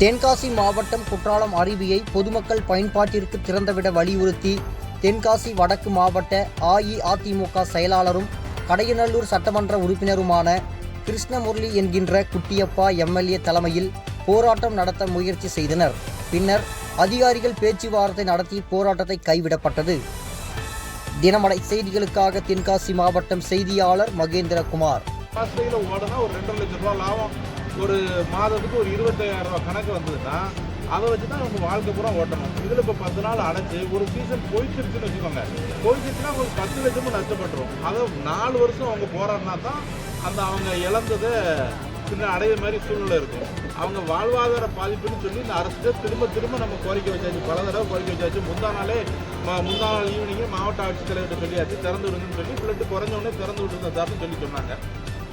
தென்காசி மாவட்டம் குற்றாலம் அருவியை பொதுமக்கள் பயன்பாட்டிற்கு திறந்துவிட வலியுறுத்தி தென்காசி வடக்கு மாவட்ட அஇஅதிமுக செயலாளரும் கடையநல்லூர் சட்டமன்ற உறுப்பினருமான கிருஷ்ணமுரளி என்கின்ற குட்டியப்பா எம்எல்ஏ தலைமையில் போராட்டம் நடத்த முயற்சி செய்தனர். பின்னர் அதிகாரிகள் பேச்சுவார்த்தை நடத்தி போராட்டத்தை கைவிடப்பட்டது. தினமடை செய்திகளுக்காக தென்காசி மாவட்டம் செய்தியாளர் மகேந்திரகுமார். ஓடனா ஒரு ரெண்டு லட்சம் ரூபாய் லாபம். ஒரு மாதத்துக்கு ஒரு இருபத்தாயிரம் ரூபா கணக்கு வந்ததுன்னா அதை வச்சு தான் அவங்க வாழ்க்கை பூரா ஓட்டணும். இதில் இப்போ பத்து நாள் அடைச்சி ஒரு சீசன் போயிட்டுருச்சுன்னு வச்சுக்கோங்க. போயிட்டுருச்சுன்னா ஒரு பத்து லட்சமும் நஷ்டப்பட்டுரும். அதை நாலு வருஷம் அவங்க போராடினா தான் அந்த அவங்க இழந்ததை சின்ன அடைய மாதிரி சூழ்நிலை இருக்கும். அவங்க வாழ்வாதார பாதிப்புன்னு சொல்லி இந்த அரசு திரும்ப திரும்ப நம்ம கோரிக்கை வச்சாச்சு. பல தடவை கோரிக்கை வச்சாச்சு. முந்தா நாளே முந்தா நாள் ஈவினிங்கே மாவட்ட ஆட்சித்தலைவர்கிட்ட சொல்லியாச்சு. திறந்து விடுங்கன்னு சொல்லி பிள்ளைட்டு குறைஞ்சவொடனே திறந்து விட்டுருந்தேன் சொல்லி சொன்னாங்க.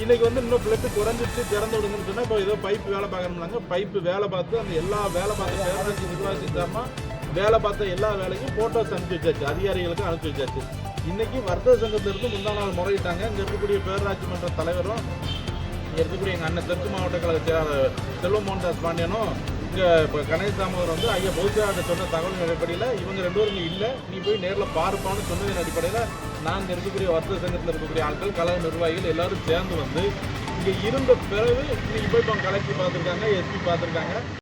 இன்னைக்கு வந்து இன்னும் பிளட்டு குறைஞ்சிச்சு திறந்து விடுங்கன்னு சொன்னால் இப்போ ஏதோ பைப் வேலை பார்க்கணும்னாங்க. பைப்பு வேலை பார்த்து அந்த எல்லா வேலை பார்த்து பேரரசு நிர்வாகி வேலை பார்த்த எல்லா வேலைக்கும் போட்டோஸ் அனுப்பிச்சு வச்சாச்சு. அதிகாரிகளுக்கு அனுப்பி வச்சாச்சு. இன்னைக்கு வர்த்தக சங்கத்திலிருந்து முந்தா நாள் முறையிட்டாங்க. இங்கே இருக்கக்கூடிய பேரூராட்சி மன்ற தலைவரும் இருக்கக்கூடிய எங்கள் அண்ணன் தெற்கு மாவட்ட கழக செயலாளர் செல்வம் மோகன்தாஸ் பாண்டியனும் இங்கே இப்போ கணேஷ் தாமோதர் வந்து ஐயா பௌத்தியார்ட்ட சொன்ன தகவலின் அடிப்படையில் இவங்க ரெண்டு பேரும் இல்லை. நீ போய் நேரில் பார்ப்பான்னு சொன்னதின் அடிப்படையில் நாங்கள் இருக்கக்கூடிய வர்த்தக சங்கத்தில் இருக்கக்கூடிய ஆட்கள் கழக நிர்வாகிகள் எல்லாரும் சேர்ந்து வந்து இங்கே இருந்த பிறகு இன்னைக்கு போய் இப்போ கலெக்டர் பார்த்துருக்காங்க எஸ்பி பார்த்துருக்காங்க.